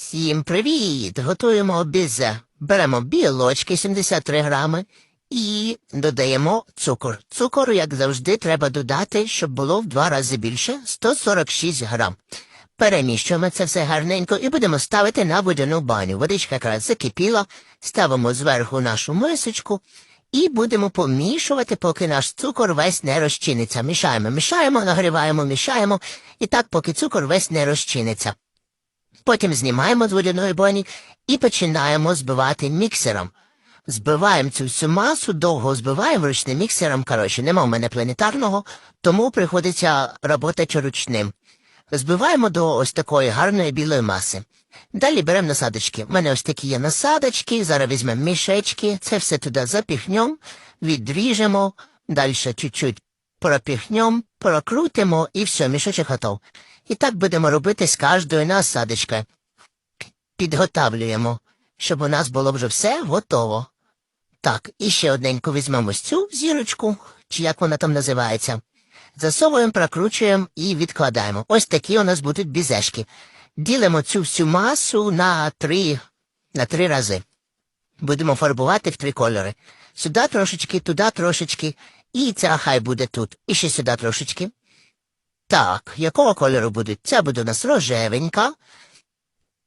Всім привіт! Готуємо бізе. Беремо білочки 73 грами і додаємо цукор. Цукору, як завжди, треба додати, щоб було в два рази більше 146 грам. Переміщуємо це все гарненько і будемо ставити на водяну баню. Водичка якраз закипіла, ставимо зверху нашу мисочку і будемо помішувати, поки наш цукор весь не розчиниться. Мішаємо, мішаємо, нагріваємо, мішаємо, і так, поки цукор весь не розчиниться. Потім знімаємо з водяної бані і починаємо збивати міксером. Збиваємо цю всю масу, довго збиваємо ручним міксером. Коротше, нема в мене планетарного, тому приходиться роботи ручним. Збиваємо до ось такої гарної білої маси. Далі беремо насадочки. У мене ось такі є насадочки, зараз візьмемо мішечки, це все туди запіхнем, відріжемо, далі чуть-чуть пропіхнем, прокрутимо і все, мішочок готов. І так будемо робити з кожною насадочкою. Підготавлюємо, щоб у нас було вже все готово. Так, і ще одненьку візьмемо цю зірочку, чи як вона там називається. Засовуємо, прокручуємо і відкладаємо. Ось такі у нас будуть бізешки. Ділимо цю всю масу на три, на три рази. Будемо фарбувати в три кольори. Сюди трошечки, туди трошечки, і ця хай буде тут. І ще сюди трошечки. Так, якого кольору буде? Ця буде у нас рожевенька.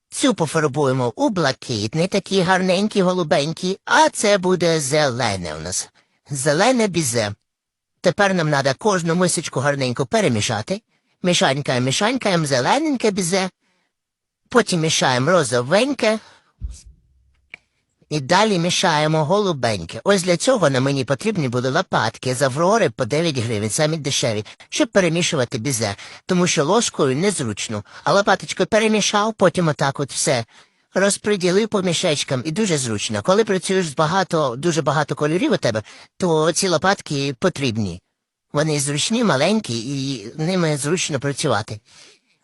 Цю пофарбуємо у блакитний, такі гарненькі, голубенькі, а це буде зелене у нас. Зелене бізе. Тепер нам треба кожну мисочку гарненько перемішати. Мішанькаємо, мішанькаємо зелененьке бізе. Потім мішаємо розовеньке. І далі мішаємо голубеньке. Ось для цього на мені потрібні були лопатки з Аврори по 9 гривень, самі дешеві, щоб перемішувати бізе, тому що ложкою незручно. А лопаточкою перемішав, потім отак от все. Розподілив по мішечкам і дуже зручно. Коли працюєш з багато, дуже багато кольорів у тебе, то ці лопатки потрібні. Вони зручні, маленькі, і ними зручно працювати.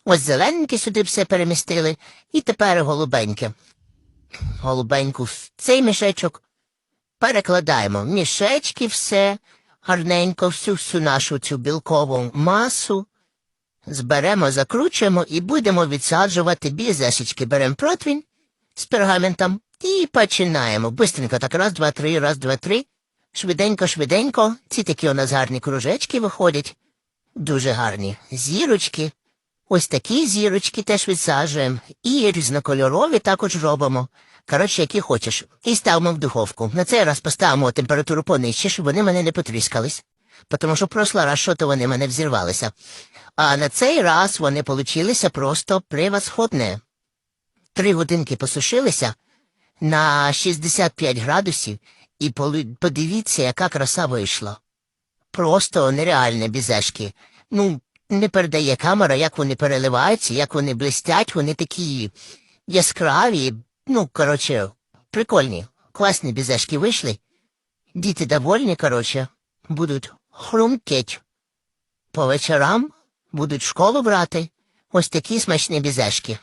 Ось зелененьке сюди все перемістили, і тепер голубеньке голубеньку в цей мішечок. Перекладаємо мішечки все, гарненько всю всю нашу цю білкову масу. Зберемо, закручуємо і будемо відсаджувати бізешечки. Беремо противень з пергаментом і починаємо. Бистренько так раз, два, три, раз, два, три. Швиденько, швиденько. Ці такі у нас гарні кружечки виходять. Дуже гарні зірочки. Ось такі зірочки теж відсаджуємо. І різнокольорові також робимо. Коротше, які хочеш. І ставимо в духовку. На цей раз поставимо температуру понижче, щоб вони мене не потріскались. Тому що прошлий раз що то вони мене взірвалися. А на цей раз вони получилися просто превосходне. Три годинки посушилися на 65 градусів, і подивіться, яка краса вийшла. Просто нереальне бізешки. Ну, не передає камера, як вони переливаються, як вони блистять, вони такі яскраві. Ну, коротше, прикольні, класні бізешки вийшли. Діти довольні, коротше, будуть хрумкеть. По вечорам будуть школу брати. Ось такі смачні бізешки.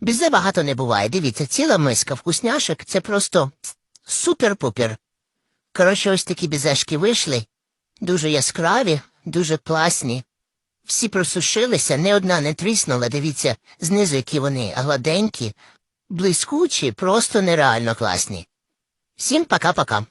Бізе багато не буває. Дивіться, ціла миска вкусняшок це просто супер-пупер. Коротше, ось такі бізешки вийшли. Дуже яскраві, дуже класні. Всі просушилися, не одна не тріснула, дивіться, знизу які вони гладенькі, блискучі, просто нереально класні. Всім пока-пока.